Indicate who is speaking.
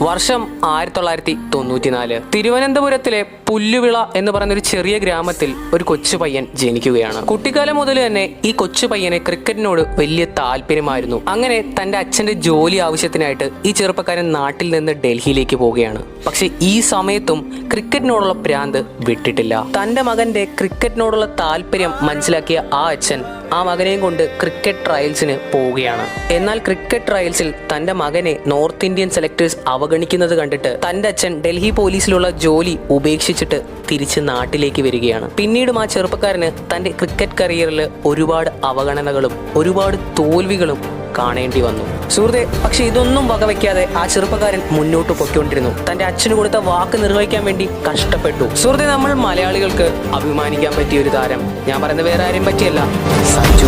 Speaker 1: വർഷം ആയിരത്തി തൊള്ളായിരത്തി തൊണ്ണൂറ്റിനാല് തിരുവനന്തപുരത്തിലെ പുല്ലുവിള എന്ന് പറയുന്ന ഒരു ചെറിയ ഗ്രാമത്തിൽ ഒരു കൊച്ചു പയ്യൻ ജനിക്കുകയാണ്. കുട്ടിക്കാലം മുതൽ തന്നെ ഈ കൊച്ചു പയ്യനെ ക്രിക്കറ്റിനോട് വലിയ താല്പര്യമായിരുന്നു. അങ്ങനെ തന്റെ അച്ഛന്റെ ജോലി ആവശ്യത്തിനായിട്ട് ഈ ചെറുപ്പക്കാരൻ നാട്ടിൽ നിന്ന് ഡൽഹിയിലേക്ക് പോവുകയാണ്. പക്ഷെ ഈ സമയത്തും ക്രിക്കറ്റിനോടുള്ള ഭ്രാന്ത് വിട്ടിട്ടില്ല. തന്റെ മകന്റെ ക്രിക്കറ്റിനോടുള്ള താല്പര്യം മനസ്സിലാക്കിയ ആ അച്ഛൻ ആ മകനെയും കൊണ്ട് ക്രിക്കറ്റ് ട്രയൽസിന് പോവുകയാണ്. എന്നാൽ ക്രിക്കറ്റ് ട്രയൽസിൽ തന്റെ മകനെ നോർത്ത് ഇന്ത്യൻ സെലക്ടേഴ്സ് അവഗണിക്കുന്നത് കണ്ടിട്ട് തന്റെ അച്ഛൻ ഡൽഹി പോലീസിലുള്ള ജോലി ഉപേക്ഷിച്ചിട്ട് തിരിച്ച് നാട്ടിലേക്ക് വരികയാണ്. പിന്നീടും ആ ചെറുപ്പക്കാരന് തന്റെ ക്രിക്കറ്റ് കരിയറിൽ ഒരുപാട് അവഗണനകളും ഒരുപാട് തോൽവികളും കാണേണ്ടി വന്നു. സുഹൃത്തെ പക്ഷെ ഇതൊന്നും വകവയ്ക്കാതെ ആ ചെറുപ്പക്കാരൻ മുന്നോട്ട് പൊയ്ക്കൊണ്ടിരുന്നു. തന്റെ അച്ഛന് കൊടുത്ത വാക്ക് നിർവഹിക്കാൻ വേണ്ടി കഷ്ടപ്പെട്ടു. സുഹൃത്തെ നമ്മൾ മലയാളികൾക്ക് അഭിമാനിക്കാൻ പറ്റിയ ഒരു താരം. ഞാൻ പറയുന്നത് വേറെ ആരെയും പറ്റിയല്ല. സഞ്ജു